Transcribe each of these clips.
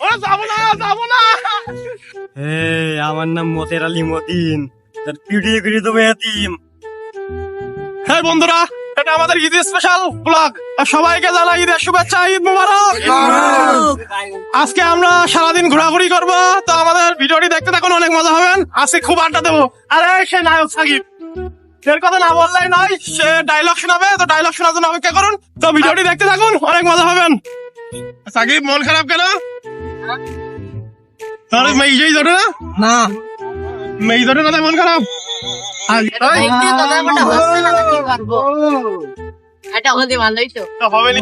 ও যাব না যাব না। হে আমার নাম মতের আলী মতিন। তার পিটিয়ে করে দেবো এতিম। হ্যাঁ বন্ধুরা এটা আমাদের ঈদ স্পেশাল ব্লগ সবাইকে জানাই ঈদের শুভেচ্ছা ঈদ মুবারক। আজকে আমরা সারাদিন ঘোরাঘুরি করব তো আমাদের ভিডিওটি দেখতে থাকুন অনেক মজা হবেন। আজকে খুব আড্ডা দেবো। আরে সে নায়ক সাকিব। এর কথা না বললেই নয় সে ডায়লগ শোনাবে তো ডায়লগ শোনার জন্য অপেক্ষা করুন। তো ভিডিওটি দেখতে থাকুন অনেক মজা হবেন। সাকিব মন খারাপ কেন? তোর মেয়ে ধরে না? না। মেয়ে ধরে না মন খারাপ। আজ তো ব্যাপারটা হচ্ছে না তো কি করব? এটা হলে ভালোই তো। তো হবে নি।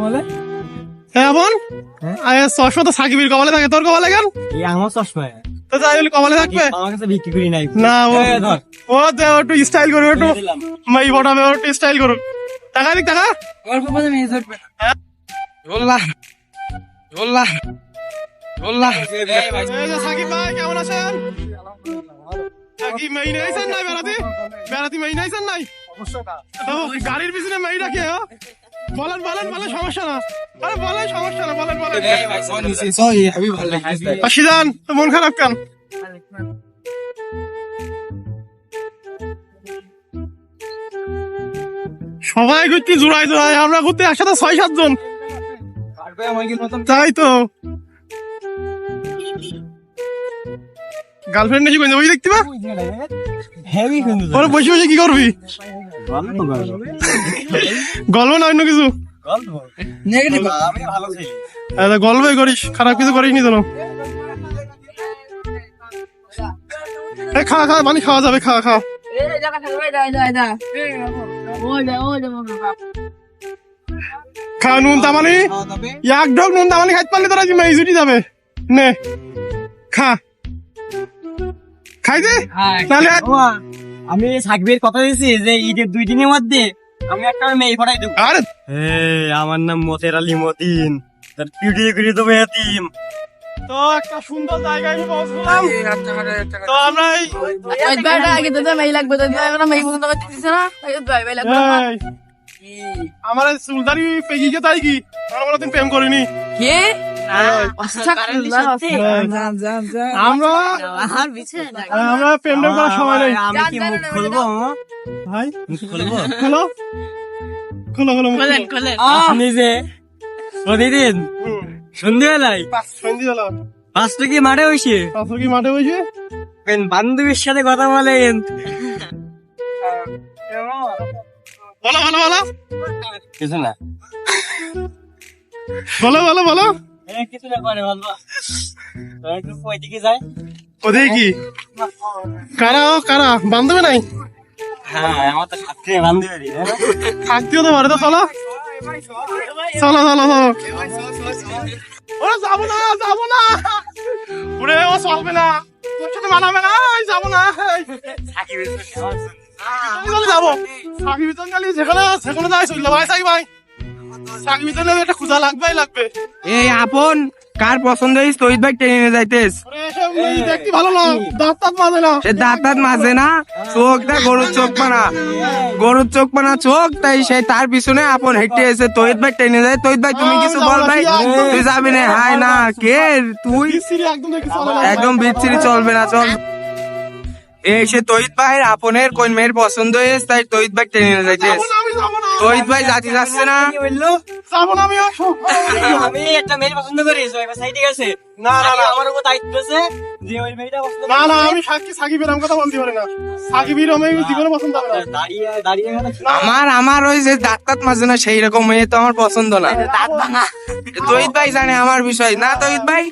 হ্যাঁ। আরে চশমা তো সাকিবের কপালে থাকে। তোর কপালে কেন? আমার চশমা। তো তাই বলে কপালে থাকবে? আমার কাছে বিক্রি করি নাই। না ও একটু স্টাইল করবে একটু মাই বটামে ও একটু স্টাইল করুক টাকা দিক টাকা অল্প মেয়ে ধরবে ঝোল্লা ঝোল্লা ঝোল্লা এই যে সাকিব ভাই কেমন আছেন? সাকিব নাই বেড়াতে? বেড়াতে নাই? গাড়ির পিছনে মেই রাখে হ্যাঁ? বলেন বলেন বলেন সমস্যা না। আরে বলেন সমস্যা না বলেন বলেন। মন খারাপ কেন? সবাই ঘুরতে জোড়াই জোড়াই আমরা ঘুরতে একসাথে ছয় সাতজন। তাই তো। গার্লফ্রেন্ড নাকি ওই দেখতে পা? হেভি কিন্তু ওরা বসে বসে কি করবি? গল্প না অন্য কিছু? নেগেটিভ আমি ভালো ছিলি আরে গল্পই করিস খারাপ কিছু করিস নি? এই খা খা পানি খাওয়া যাবে খা খা। খা নুন তামানি এক ঢোক নুন তামানি খাইতে পারলে তোরা জুটি যাবে। নে খা। খাই তাহলে আমি সাকবির কথা দিয়েছি যে ঈদের দুই দিনের মধ্যে আমি একটা মেয়ে ফটাই দেবো। আরে হে আমার নাম মতের আলী মতিন। তার পিটিয়ে করে দেবো এতিম তো একটা সুন্দর জায়গায় পৌঁছলাম। তো আমরা আগে তো মেই লাগবে তো আমরা বন্ধ করতে দিছ না। এই ভাই ভাই লাগবে আমার চুলদারি পেকিকে তাই কি? আমরা কোনোদিন প্রেম করিনি। কে? আমরা আমরা প্রেম করার সময় নেই আমি কি মুখ খুলবো ভাই মুখ খুলবো খোলো খোলো খোলো খোলেন খোলেন প্রতিদিন হুম। সন্ধ্যেবেলায় সন্ধ্যেবেলা পাঁচটা কি মাঠে বসে পাথর কি মাঠে বসে বান্ধবীর সাথে কথা বলেন বলো বলো বলো কিছু না বলো বলো বলো কিছু না করে বলব। একটু ওইদিকে যায় ওদের কি? কারা ও কারা? বান্ধবী নাই? হ্যাঁ আমার তো সাথে বান্ধবী থাকতেও তো পারে তো চলো। চলো চলো চলো। ওরা যাব না যাব না। ওরে ও চলবে না। তোর সাথে মানাবে না যাব না এই। যাব। সাকি যেখানে সেখানে যাই চললে ভাই সাকি ভাই সাকি বিতন গেলে একটা ক্ষুধা লাগবেই লাগবে। এই আপন কার পছন্দ হইস তৈত ভাই টেনে যাইতেস? ওরে এসব এই দেখতে ভালো না দাঁত মাঝে না। সে দাঁত দাঁত মাঝে না চোখটা গরুর চোখ পানা। গরুর চোখ পানা চোখ তাই সেই তার পিছনে আপন হেঁটে এসে তৈত ভাই টেনে যায়। তৈত ভাই তুমি কিছু বল ভাই? তুই যাবি না? হাই না কে? তুই? একদম বিচ্ছিরি চলবে না চল। এই সে তৈত ভাইয়ের আপনের কোন মেয়ের পছন্দ হয়েছে তাই তৈত ভাই টেনে নিয়ে তৈত ভাই জাতি যাচ্ছে না। আমি। একটা মেয়ে পছন্দ করি সোহেবা সাইডে গেছে। না না না। আমার উপর দায়িত্ব আছে যে ওই মেয়েটা না না আমি সাক্ষী সাকিবের আম কথা বলতে পারি না। সাকিবের আমি জীবনে পছন্দ হবে না। দাঁড়িয়ে দাঁড়িয়ে আমার আমার ওই যে দাঁত দাঁত মাঝে না সেই রকম মেয়ে তো আমার পছন্দ না। দাঁত ভাঙা। তৈত ভাই জানে আমার বিষয়। না তৈত ভাই?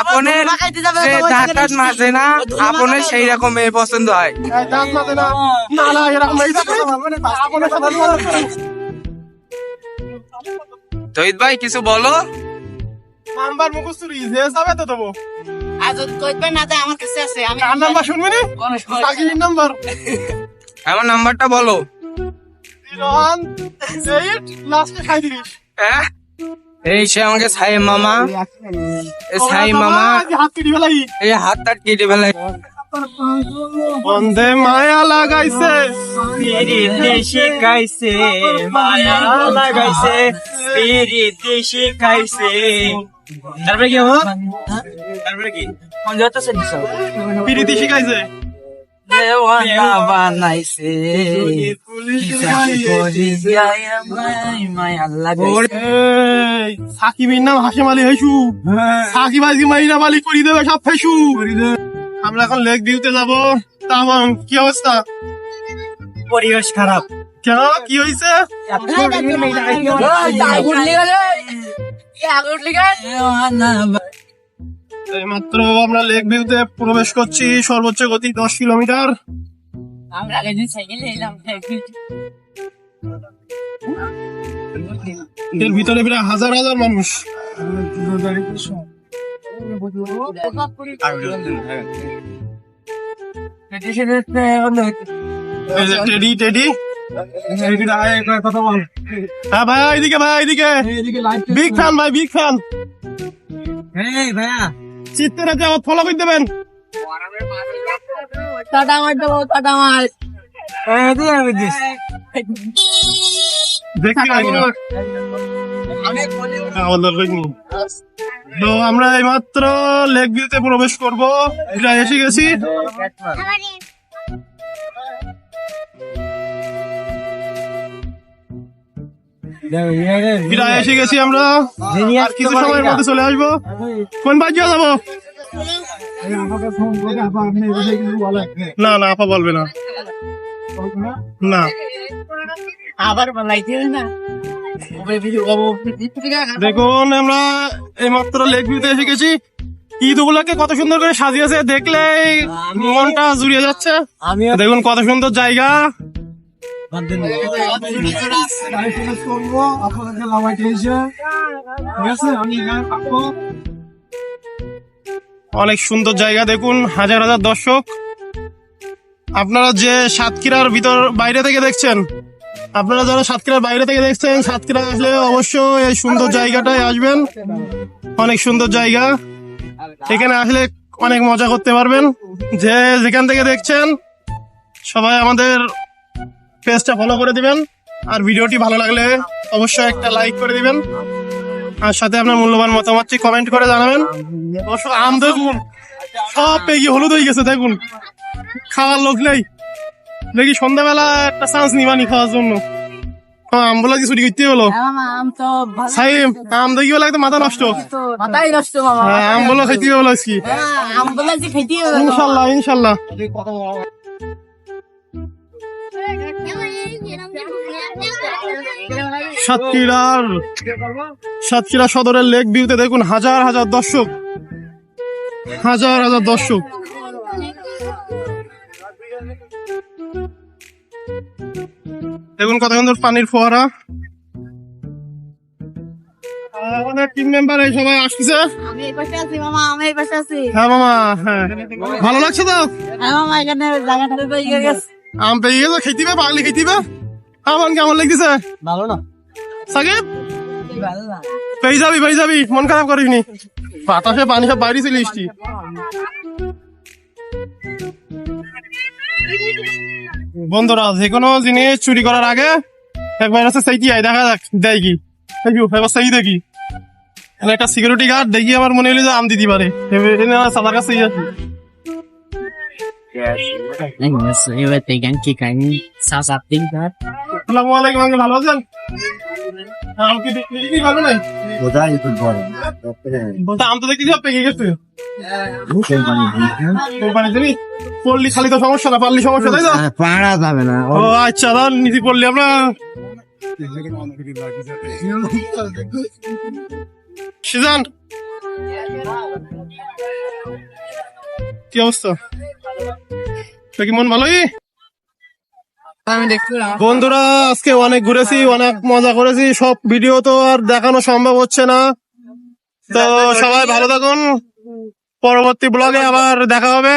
আপনের যে দাঁত দাঁত মাঝে না আপনের সেই রকম মেয়ে পছন্দ হয়। এই দাঁত মাঝে না। না না এরকম এই দাঁত মাঝে না। আপনার সাথে তৈত ভাই কিছু বলো? নাম্বার মুখস্থ যাবে তো দেবো। আমার নাম্বারটা বলো। লাস্টে সাঁত্রিশ হ্যাঁ? এই সে আমাকে সাই মামা। এ সাই মামা। হাত কেটে ফেলাই। এই হাত টাট কেটে ফেলে বন্ধে মায়া লাগাইছে। শিখাইছে। মায়া লাগাইছে। পিরিতে শিখাইছে। তারপরে কি তারপরে কি? পিরিতি শিখাইছে। বানাইছে এই, সাকিবের নাম আমরা এখন লেক ভিউতে যাব তামান কি অবস্থা পরিবেশ খারাপ কেন কি হয়েছে লেগে এই মাত্র আমরা লেক ভিউতে প্রবেশ করছি সর্বোচ্চ গতি দশ কিলোমিটার। আমরা আগে সাইকেলে এলাম এর ভিতরে প্রায় হাজার হাজার মানুষ। Teddy teddy. হ্যাঁ ভাই এইদিকে ভাই এইদিকে। বিগ ফ্যান ভাই বিগ ফ্যান ভাইয়া। চিত্তের আমার ফলো করে দেবেন টাটা মার দেবো টাটা মার। হ্যাঁ, আমার। দরকার নেই। তো আমরা এইমাত্র লেক ভিউতে প্রবেশ করব। এটা এসে গেছি। প্রায় এসে গেছি আমরা। আর কিছু সময়ের মধ্যে চলে আসব। কোন বাজিয়ে যাব? না না আপা বলবে না। না। আবার বানাইতে না। দেখুন আমরা এই মাত্র লেক ভিউতে এসে গেছি। ঈদ গুলাকে কত সুন্দর করে সাজিয়েছে দেখলে মনটা জুড়িয়ে যাচ্ছে। দেখুন কত সুন্দর জায়গা। অনেক সুন্দর জায়গা দেখুন হাজার হাজার দর্শক। আপনারা যে সাতক্ষীরার ভিতর বাইরে থেকে দেখছেন আপনারা যারা সাতক্ষীরার বাইরে থেকে দেখছেন সাতক্ষীরা আসলে অবশ্যই এই সুন্দর জায়গাটায় আসবেন। অনেক সুন্দর জায়গা। এখানে আসলে অনেক মজা করতে পারবেন। যে যেখান থেকে দেখছেন সবাই আমাদের পেজটা ফলো করে দিবেন। আর ভিডিওটি ভালো লাগলে অবশ্যই একটা লাইক করে দিবেন। আর সাথে আপনার মূল্যবান মতামতটি কমেন্ট করে জানাবেন। অবশ্য আম দেখুন সব পেয়ে গিয়ে হলুদ হয়ে গেছে দেখুন। খাওয়ার লোক নেই। দেখি সন্ধ্যাবেলা একটা চান্স নিবানি খাওয়ার জন্য। হ্যাঁ আমগুলো কি করতে হলো। আম সাইম আম দেখি বলে মাথা নষ্ট। মাথাই নষ্ট হ্যাঁ, আমগুলো হলো আজকে। খেতে হবে তো। ইনশাল্লাহ ইনশাল্লাহ। সাতক্ষীরার সাতক্ষীরা সদরের লেক ভিউতে দেখুন হাজার হাজার দর্শক। হাজার হাজার দর্শক। দেখুন কত সুন্দর পানির ফোয়ারা। আমাদের টিম মেম্বার এই সবাই আসতেছে আমি এই পাশে আছি মামা আমি এই পাশে আছি। হ্যাঁ মামা হ্যাঁ। ভালো লাগছে তো? হ্যাঁ মামা এখানে জায়গাটা ইয়ে গেছে। আম পেয়ে গেছে খেতিবে পাগলি খেতিবে আমার কেমন লাগতেছে? ভালো না। সাকিব? পেয়ে যাবি পেয়ে যাবি। মন খারাপ করিসনি। বাতাসে পানি সব বাইরে এসছি। বন্ধুরা যে কোনো জিনিস চুরি করার আগে একবার আছে সেইটি আয় দেখা যাক দেয় কি? এবার সেই দেখি? এখানে একটা সিকিউরিটি গার্ড দেখি আমার মনে হলো যে আম দিতে পারে। সাদার কাছে আছে কি কাহিনী সাত দিন ধর আসসালামু আলাইকুম আঙ্কেল ভালো আছেন? সব পেকে গেছে। কোম্পানি খালি তো সমস্যা না সমস্যা তাই তো? পাড়া যাবে না। ও আচ্ছা নিধি আমরা। সিজান কি অবস্থা? তো কি মন ভালোই? বন্ধুরা আজকে অনেক ঘুরেছি অনেক মজা করেছি সব ভিডিও তো আর দেখানো সম্ভব হচ্ছে না। তো সবাই ভালো থাকুন। পরবর্তী ব্লগে আবার দেখা হবে।